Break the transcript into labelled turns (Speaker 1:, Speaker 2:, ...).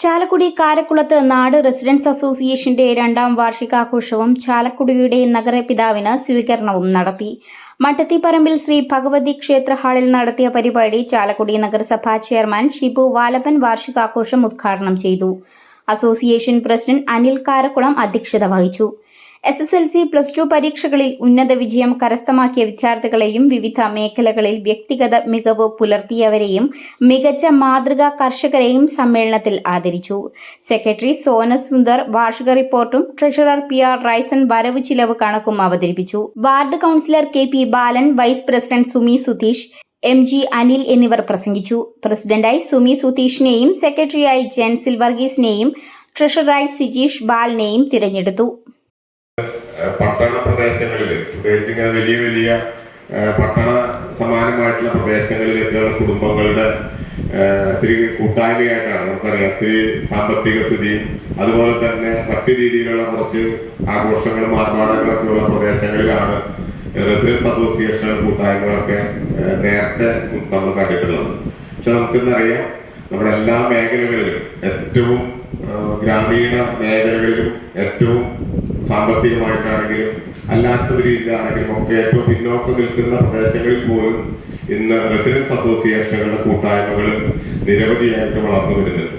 Speaker 1: ചാലക്കുടി കാരക്കുളത്ത് നാട് റെസിഡൻസ് അസോസിയേഷന്റെ രണ്ടാം വാർഷികാഘോഷവും ചാലക്കുടിയുടെ നഗരപിതാവിന് സ്വീകരണവും നടത്തി. മട്ടത്തിപ്പറമ്പിൽ ശ്രീ ഭഗവതി ക്ഷേത്ര ഹാളിൽ നടത്തിയ പരിപാടി ചാലക്കുടി നഗരസഭാ ചെയർമാൻ ഷിബു വാലപ്പൻ വാർഷികാഘോഷം ഉദ്ഘാടനം ചെയ്തു. അസോസിയേഷൻ പ്രസിഡന്റ് അനിൽ കാരക്കുളം അധ്യക്ഷത വഹിച്ചു. S S L C plus two പരീക്ഷകളിൽ ഉന്നത വിജയം കരസ്ഥമാക്കിയ വിദ്യാർത്ഥികളെയും വിവിധ മേഖലകളിൽ വ്യക്തിഗത മികവ് പുലർത്തിയവരെയും മികച്ച മാതൃകാ കർഷകരെയും സമ്മേളനത്തിൽ ആദരിച്ചു. സെക്രട്ടറി സോന സുന്ദർ വാർഷിക റിപ്പോർട്ടും ട്രഷറർ പി ആർ റൈസൻ വരവ് ചിലവ് കണക്കും അവതരിപ്പിച്ചു. Ward councillor K P Balan vice president Sumi Sudheesh M G Anil എന്നിവർ പ്രസംഗിച്ചു. പ്രസിഡന്റായി സുമി സുധീഷിനെയും സെക്രട്ടറിയായി ജെൻസിൽ വർഗീസിനെയും ട്രഷററായി സിജീഷ് ബാലിനെയും തിരഞ്ഞെടുത്തു.
Speaker 2: പട്ടണ പ്രദേശങ്ങളിൽ പ്രത്യേകിച്ച് ഇങ്ങനെ വലിയ വലിയ പട്ടണ സമാനമായിട്ടുള്ള പ്രദേശങ്ങളിലേക്കുള്ള കുടുംബങ്ങളുടെ ഒത്തിരി കൂട്ടായ്മയായിട്ടാണ് നമുക്കറിയാം. ഇത്തിരി സാമ്പത്തിക സ്ഥിതി അതുപോലെ തന്നെ മറ്റു രീതിയിലുള്ള കുറച്ച് ആഘോഷങ്ങളും ആർഭാടങ്ങളൊക്കെ ഉള്ള പ്രദേശങ്ങളിലാണ് റെസിഡൻസ് അസോസിയേഷൻ കൂട്ടായ്മകളൊക്കെ നേരത്തെ നമ്മൾ കണ്ടിട്ടുള്ളത്. പക്ഷെ നമുക്കിന്നറിയാം നമ്മുടെ എല്ലാ മേഖലകളിലും ഏറ്റവും ഗ്രാമീണ മേഖലകളിലും ഏറ്റവും സാമ്പത്തികമായിട്ടാണെങ്കിലും അല്ലാത്ത രീതിയിലാണെങ്കിലും ഒക്കെ ഏറ്റവും പിന്നോക്കം നിൽക്കുന്ന പ്രദേശങ്ങളിൽ പോലും ഇന്ന് റെസിഡൻസ് അസോസിയേഷനുകളുടെ കൂട്ടായ്മകൾ നിരവധിയായിട്ട് വളർന്നു വരുന്നുണ്ട്.